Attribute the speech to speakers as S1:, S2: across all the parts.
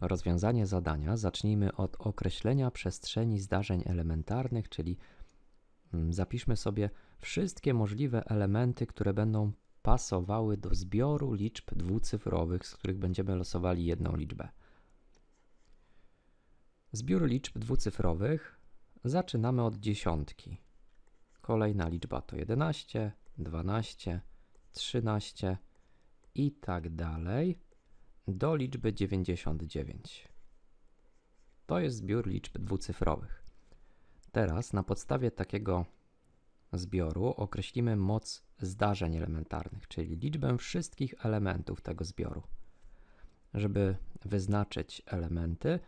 S1: rozwiązanie zadania, zacznijmy od określenia przestrzeni zdarzeń elementarnych, czyli mm, zapiszmy sobie wszystkie możliwe elementy, które będą pasowały do zbioru liczb dwucyfrowych, z których będziemy losowali jedną liczbę. Zbiór liczb dwucyfrowych zaczynamy od dziesiątki. Kolejna liczba to 11, 12, 13 i tak dalej do liczby 99. To jest zbiór liczb dwucyfrowych. Teraz na podstawie takiego zbioru określimy moc zdarzeń elementarnych, czyli liczbę wszystkich elementów tego zbioru. Żeby wyznaczyć elementy,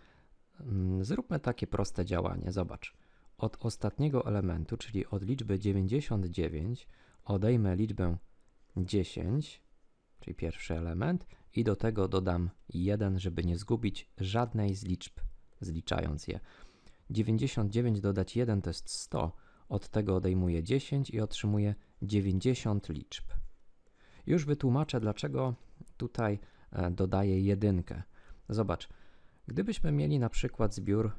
S1: mm, zróbmy takie proste działanie. Zobacz. Od ostatniego elementu, czyli od liczby 99, odejmę liczbę 10, czyli pierwszy element, i do tego dodam 1, żeby nie zgubić żadnej z liczb, zliczając je. 99 dodać 1 to jest 100, od tego odejmuję 10 i otrzymuję 90 liczb. Już wytłumaczę, dlaczego tutaj e, dodaję jedynkę. Zobacz, gdybyśmy mieli na przykład zbiór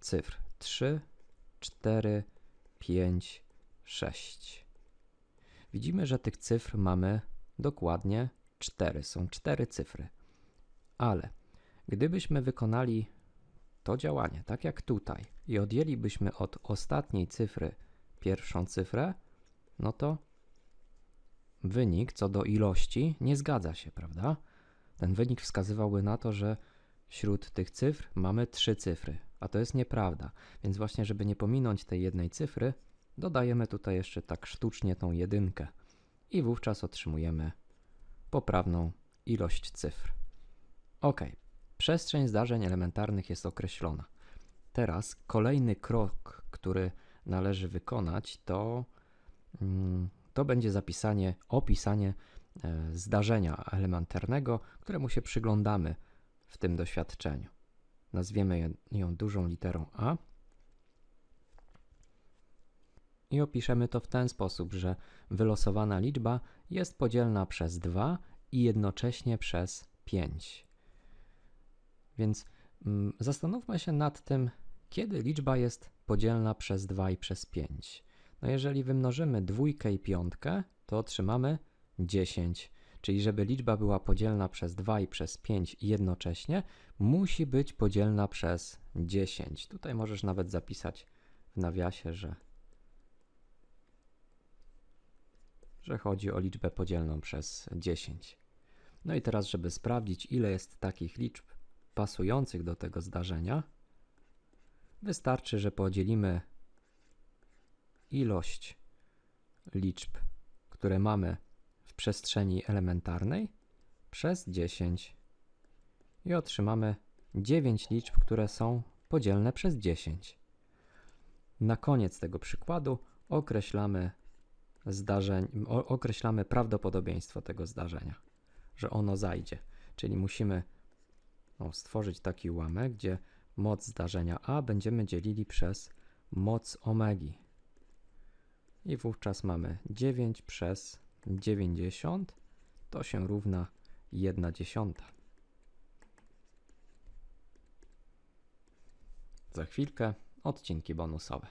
S1: cyfr 3, 4, 5, 6. Widzimy, że tych cyfr mamy dokładnie 4. Są 4 cyfry. Ale gdybyśmy wykonali to działanie, tak jak tutaj, i odjęlibyśmy od ostatniej cyfry pierwszą cyfrę, no to wynik co do ilości nie zgadza się, prawda? Ten wynik wskazywałby na to, że wśród tych cyfr mamy trzy cyfry, a to jest nieprawda. Więc właśnie, żeby nie pominąć tej jednej cyfry, dodajemy tutaj jeszcze tak sztucznie tą jedynkę i wówczas otrzymujemy poprawną ilość cyfr. Ok, przestrzeń zdarzeń elementarnych jest określona. Teraz kolejny krok, który należy wykonać, to, mm, to będzie zapisanie, opisanie e, zdarzenia elementarnego, któremu się przyglądamy w tym doświadczeniu. Nazwiemy ją dużą literą A i opiszemy to w ten sposób, że wylosowana liczba jest podzielna przez 2 i jednocześnie przez 5. Więc mm, zastanówmy się nad tym, kiedy liczba jest podzielna przez 2 i przez 5. No jeżeli wymnożymy dwójkę i piątkę, to otrzymamy 10. Czyli żeby liczba była podzielna przez 2 i przez 5 jednocześnie, musi być podzielna przez 10. Tutaj możesz nawet zapisać w nawiasie, że że chodzi o liczbę podzielną przez 10. No i teraz, żeby sprawdzić, ile jest takich liczb pasujących do tego zdarzenia, wystarczy, że podzielimy ilość liczb, które mamy w przestrzeni elementarnej, przez 10 i otrzymamy 9 liczb, które są podzielne przez 10. Na koniec tego przykładu określamy zdarzeń, określamy prawdopodobieństwo tego zdarzenia, że ono zajdzie. Czyli musimy no, stworzyć taki ułamek, gdzie moc zdarzenia A będziemy dzielili przez moc omegi. I wówczas mamy 9 przez 90, to się równa 1 dziesiąta. Za chwilkę odcinki bonusowe.